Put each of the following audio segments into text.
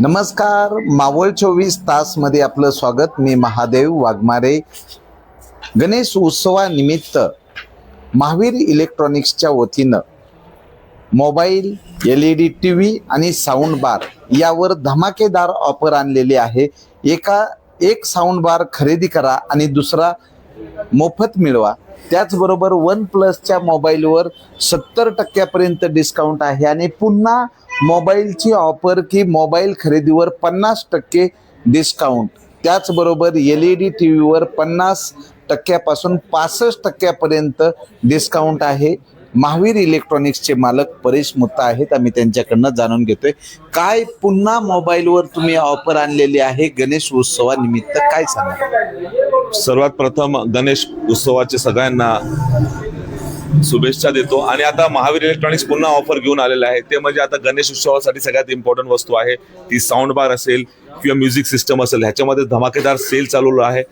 नमस्कार मावळ चोवीस तासमध्ये आपलं स्वागत. मी महादेव वाघमारे. गणेश उत्सवानिमित्त महावीर इलेक्ट्रॉनिक्सच्या वतीनं mobile L E D T V आणि साऊंड बार यावर धमाकेदार ऑफर आणलेली आहे. एका एक साऊंड बार खरेदी करा आणि दुसरा मोफत मिळवा. त्याचबरोबर वन प्लसच्या मोबाईलवर सत्तर टक्क्यापर्यंत डिस्काउंट आहे आणि पुन्हा मोबाईलची ऑफर की मोबाईल खरेदीवर पन्नास टक्के डिस्काउंट त्याचबरोबर एल ई डी टी व्हीवर पन्नास टक्क्यापासून पासष्ट टक्क्यापर्यंत डिस्काउंट आहे. महावीर इलेक्ट्रॉनिक्सचे मालक परेश मुत्ता आहेत. आम्ही त्यांच्याकडनं जाणून घेतोय. काय पुन्हा मोबाईलवर तुम्ही ऑफर आणलेली आहे? गणेश उत्सवानिमित्त काय सांगा सर्वात प्रथम गणेश उत्सवाचे सगळ्यांना शुभेच्छा देतो. आणि आता महावीर इलेक्ट्रॉनिक्स पुन्हा ऑफर घेऊन आलेलं आहे ते म्हणजे आता गणेश उत्सवासाठी सगळ्यात इम्पॉर्टंट वस्तू आहे. ती साऊंड बार असेल किंवा म्युझिक सिस्टम असेल ह्याच्यामध्ये धमाकेदार सेल चालवलं आहे.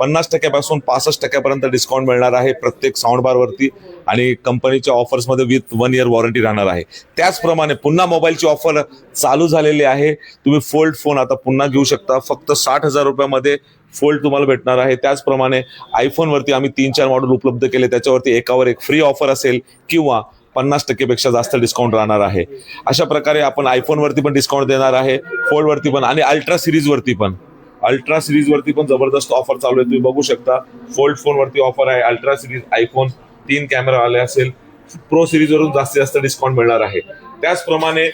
पन्नास टक्क्यापासून पासष्ट टक्क्यापर्यंत डिस्काउंट मिळणार आहे प्रत्येक साऊंड बारवरती आणि कंपनीच्या ऑफर्समध्ये विथ वन इयर वॉरंटी राहणार आहे. त्याचप्रमाणे पुन्हा मोबाईलची ऑफर चालू झालेली आहे. तुम्ही फोल्ड फोन आता पुन्हा घेऊ शकता. फक्त साठ हजार रुपयामध्ये फोल्ड तुम्हाला भेटणार आहे. त्याचप्रमाणे आयफोनवरती आम्ही तीन चार मॉडेल उपलब्ध केले. त्याच्यावरती एकावर एक फ्री ऑफर असेल किंवा पन्नास टक्केपेक्षा जास्त डिस्काउंट राहणार आहे. अशा प्रकारे आपण आयफोनवरती पण डिस्काउंट देणार आहे फोल्डवरती पण आणि अल्ट्रा सिरीजवरती पण. अल्ट्रा सिरीजवरती पण जबरदस्त ऑफर चालू आहे. तुम्ही बघू शकता फोल्ड फोनवरती ऑफर आहे अल्ट्रा सिरीज आयफोन तीन कॅमेरा आले असेल. प्रो सिरीजवरून जास्तीत जास्त डिस्काउंट मिळणार आहे. त्याचप्रमाणे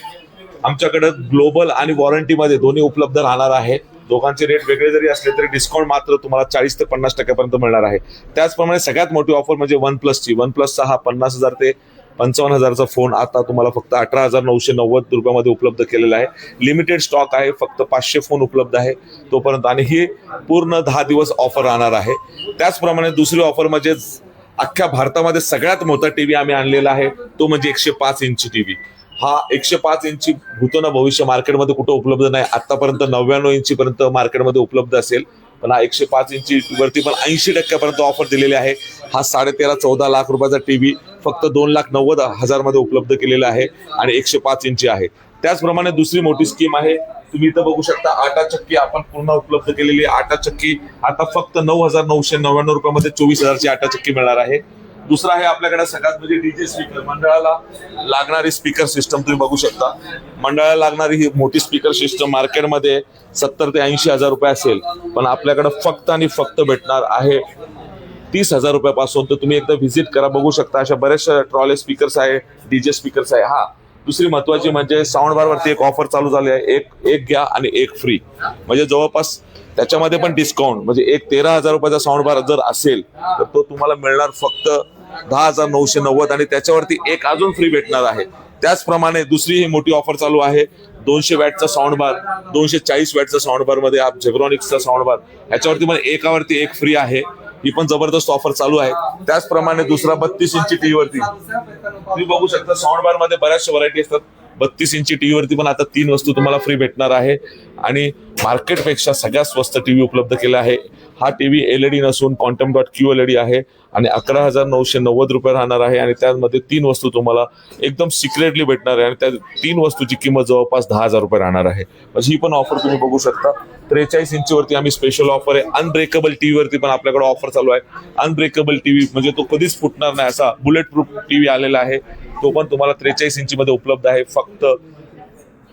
आमच्याकडे ग्लोबल आणि वॉरंटीमध्ये दोन्ही उपलब्ध राहणार आहे. दोघांचे रेट वेगळे जरी असले तरी डिस्काउंट मात्र तुम्हाला चाळीस ते पन्नास टक्क्यापर्यंत मिळणार आहे. त्याचप्रमाणे सगळ्यात मोठी ऑफर म्हणजे वन प्लसची वन प्लसचा हा पन्नास हजार ते पंचावन्न हजारचा फोन आता तुम्हाला फक्त अठरा हजार नऊशे नव्वद रुपयामध्ये उपलब्ध केलेला आहे. लिमिटेड स्टॉक आहे फक्त पाचशे फोन उपलब्ध आहे. तोपर्यंत आणि ही पूर्ण दहा दिवस ऑफर राहणार आहे. त्याचप्रमाणे दुसरी ऑफर म्हणजे अख्ख्या भारतामध्ये सगळ्यात मोठा टीव्ही आम्ही आणलेला आहे. तो म्हणजे एकशे पाच इंची टीव्ही हा एकशे पाच इंची भूतोना भविष्य मार्केटमध्ये कुठं उपलब्ध नाही. आतापर्यंत नव्याण्णव इंची पर्यंत मार्केटमध्ये उपलब्ध असेल. पण हा एकशे पाच इंची वरती पण ऐंशी टक्क्यापर्यंत ऑफर दिलेली आहे. हा साडेतेरा चौदा लाख रुपयाचा टीव्ही फक्त दोन लाख नव्वद हजारमध्ये उपलब्ध केलेला आहे आणि एकशे पाच इंची आहे. त्याचप्रमाणे दुसरी मोठी स्कीम आहे. तुम्ही इथं बघू शकता आटा चक्की आपण पूर्ण उपलब्ध केलेली आहे. आटा चक्की आता फक्त नऊ हजार नऊशे नव्याण्णव रुपयामध्ये चोवीस हजारची आटा चक्की मिळणार आहे. दुसरा आहे आपल्याकडे सगळ्यात म्हणजे डीजे स्पीकर. मंडळाला लागणारी स्पीकर सिस्टम तुम्ही बघू शकता. मंडळाला लागणारी ही मोठी स्पीकर सिस्टम मार्केटमध्ये सत्तर ते ऐंशी हजार रुपये असेल पण आपल्याकडे फक्त आणि फक्त भेटणार आहे तीस हजार रुपयापासून. तर तुम्ही एकदा व्हिजिट करा बघू शकता. अशा बऱ्याचशा ट्रॉले स्पीकर्स आहे डीजे स्पीकर्स आहे. हा. दुसरी महत्वाची म्हणजे साऊंड बारवरती एक ऑफर चालू झाली आहे. एक एक घ्या आणि एक फ्री म्हणजे जवळपास त्याच्यामध्ये पण डिस्काउंट म्हणजे एक तेरा हजार रुपयाचा साऊंड बार जर असेल तर तो तुम्हाला मिळणार फक्त दहा हजार नऊशे नव्वद आणि त्याच्यावरती एक अजून फ्री भेटणार आहे. त्याचप्रमाणे दुसरी ही मोठी ऑफर चालू आहे. दोनशे वॅटचा साऊंड बार दोनशे चाळीस वॅटचा साऊंड बारमध्ये आप झेब्रॉनिक्सचा साऊंड बार याच्यावरती पण एकावरती एक फ्री आहे. ही पण जबरदस्त ऑफर चालू आहे. त्याचप्रमाणे दुसरा बत्तीस इंची टीव्ही वरती तुम्ही बघू शकता साऊंड बारमध्ये बऱ्याचशा व्हरायटी असतात. बत्तीस इंची टीव्ही वरती पण आता तीन वस्तू तुम्हाला फ्री भेटणार आहे. आणि मार्केटपेक्षा सगळ्यात स्वस्त टीव्ही उपलब्ध केला आहे. हा टीव्ही एलईडी नसून क्वांटम डॉट क्यू एलईडी आहे आणि अकरा हजार नऊशे नव्वद रुपये राहणार आहे आणि त्यामध्ये तीन वस्तू तुम्हाला एकदम सिक्रेटली भेटणार आहे आणि त्या तीन वस्तूची किंमत जवळपास दहा हजार रुपये राहणार आहे. म्हणजे ही पण ऑफर तुम्ही बघू शकता. त्रेचाळीस इंचीवरती आम्ही स्पेशल ऑफर आहे. अनब्रेकेबल टी व्हीवरती पण आपल्याकडे ऑफर चालू आहे. अनब्रेकेबल टीव्ही म्हणजे तो कधीच फुटणार नाही. असा बुलेट प्रूफ टीव्ही आलेला आहे. तो पण तुम्हाला त्रेचाळीस इंची मध्ये उपलब्ध आहे. फक्त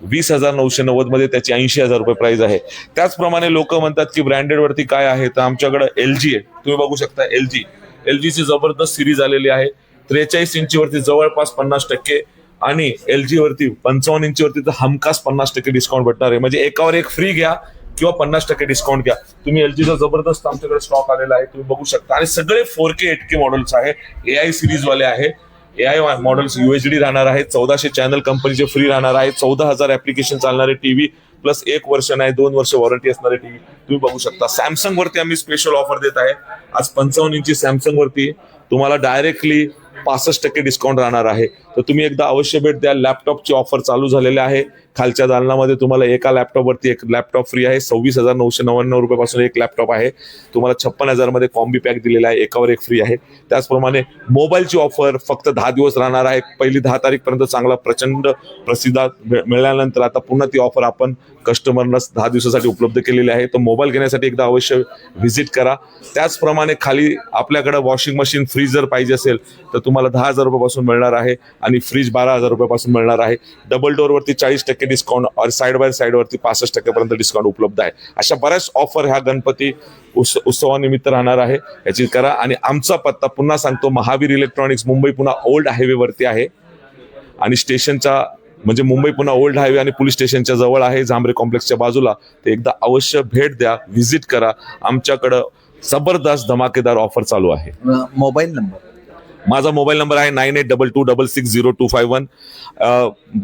वीस हजार नऊशे नव्वदमध्ये त्याची ऐंशी हजार रुपये प्राइस आहे. त्याचप्रमाणे लोक म्हणतात की ब्रँडेड वरती काय आहे? तर आमच्याकडे एल जी आहे. तुम्ही बघू शकता एल जी एल ची जबरदस्त सिरीज आलेली आहे. त्रेचाळीस इंचीवरती जवळपास पन्नास टक्के आणि एल जी वरती पंचावन्न इंचीवरती तर हमखास पन्नास टक्के डिस्काउंट भेटणार आहे. म्हणजे एकावर एक फ्री घ्या किंवा पन्नास टक्के डिस्काउंट घ्या. तुम्ही एल जीचा जबरदस्त आमच्याकडे स्टॉक आलेला आहे. तुम्ही बघू शकता. आणि सगळे four K eight K models आहे. ए आय सिरीज वाले आहे. ए आय मॉडेल्स युएचडी राहणार आहेत चौदाशे चॅनल कंपनीचे फ्री राहणार आहेत चौदा हजार ऍप्लिकेशन चालणारे टीव्ही प्लस एक वर्ष नाही दोन वर्ष वॉरंटी असणारे टीव्ही तुम्ही बघू शकता. सॅमसंग वरती आम्ही स्पेशल ऑफर देत आहे. आज पंचावन्न इंची सॅमसंग वरती तुम्हाला डायरेक्टली पासष्ट टक्के डिस्काउंट राहणार आहे. तर तुम्ही एकदा अवश्य भेट द्या. लॅपटॉपची ऑफर चालू झालेली आहे. खालच्या दालनामध्ये तुम्हाला एका लॅपटॉपवरती एक लॅपटॉप फ्री आहे. सव्वीस हजार नऊशे नव्याण्णव रुपयापासून एक लॅपटॉप आहे. तुम्हाला छप्पन हजारमध्ये कॉम्बी पॅक दिलेला आहे. एकावर एक फ्री आहे. त्याचप्रमाणे मोबाईलची ऑफर फक्त दहा दिवस राहणार आहे. पहिली दहा तारीखपर्यंत चांगला प्रचंड प्रसिद्ध मिळाल्यानंतर आता पुन्हा ती ऑफर आपण कस्टमरना दहा दिवसासाठी उपलब्ध केलेली आहे. तर मोबाईल घेण्यासाठी एकदा अवश्य व्हिजिट करा. त्याचप्रमाणे खाली आपल्याकडे वॉशिंग मशीन फ्रीज जर पाहिजे असेल तर तुम्हाला दहा हजार रुपयापासून मिळणार आहे. आणि फ्रीज बारा हजार रुपयापासून मिळणार आहे. डबल डोअरवरती चाळीस टक्के डिस्काउंट और साईड बाय साईडवरती पासष्ट टक्क्यापर्यंत डिस्काउंट उपलब्ध आहे. अशा बऱ्याच ऑफर ह्या गणपती उत्स उत्सवानिमित्त राहणार आहे. याची करा आणि आमचा पत्ता पुन्हा सांगतो महावीर इलेक्ट्रॉनिक्स मुंबई पुन्हा ओल्ड हायवेवरती आहे. आणि स्टेशनचा म्हणजे मुंबई पुन्हा ओल्ड हायवे आणि पोलीस स्टेशनच्या जवळ आहे झांबरे कॉम्प्लेक्सच्या बाजूला. ते एकदा अवश्य भेट द्या व्हिजिट करा. आमच्याकडं जबरदस्त धमाकेदार ऑफर चालू आहे. मोबाईल नंबर माझा मोबाईल नंबर आहे nine eight double two double six zero two five one.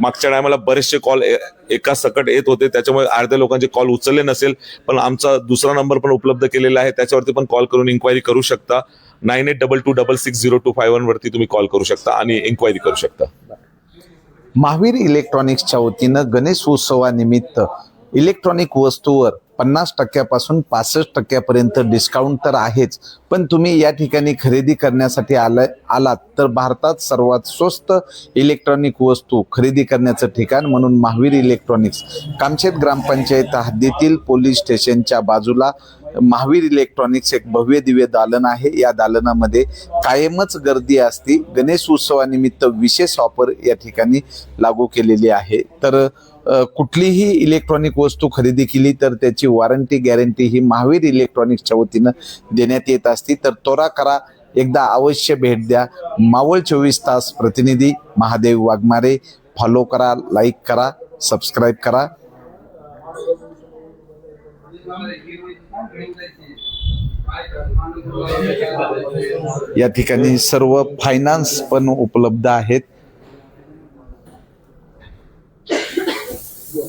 मागच्या टायमाला बरेचसे कॉल एका सकट येत होते. त्याच्यामुळे अर्ध्या लोकांचे कॉल उचलले नसेल पण आमचा दुसरा नंबर पण उपलब्ध केलेला आहे. त्याच्यावरती पण कॉल करून इन्क्वायरी करू शकता. Nine eight double two double six zero two five one वरती तुम्ही कॉल करू शकता आणि इन्क्वायरी करू शकता. महावीर इलेक्ट्रॉनिक्सच्या वतीनं गणेश उत्सवानिमित्त इलेक्ट्रॉनिक वस्तूवर पन्नास टक्क्यापासून पासष्ट टक्क्यापर्यंत डिस्काउंट तर आहेच. पण तुम्ही या ठिकाणी खरेदी करण्यासाठी आला आलात तर भारतात सर्वात स्वस्त इलेक्ट्रॉनिक वस्तू खरेदी करण्याचं ठिकाण म्हणून महावीर इलेक्ट्रॉनिक्स कामशेत ग्रामपंचायत हद्दीतील पोलीस स्टेशनच्या बाजूला महावीर इलेक्ट्रॉनिक्स एक भव्य दिव्य दालन आहे. या दालनामध्ये कायमच गर्दी असते. गणेश उत्सवानिमित्त विशेष ऑफर या ठिकाणी लागू केलेली आहे. तर कुठलीही इलेक्ट्रॉनिक वस्तू खरेदी केली तर त्याची वॉरंटी गॅरंटी ही महावीर इलेक्ट्रॉनिक्सच्या वतीनं देण्यात येत असती. तर त्वरा करा. एकदा अवश्य भेट द्या. मावळ चोवीस तास प्रतिनिधी महादेव वाघमारे. फॉलो करा लाईक करा सबस्क्राईब करा. या ठिकाणी सर्व फायनान्स पण उपलब्ध आहेत.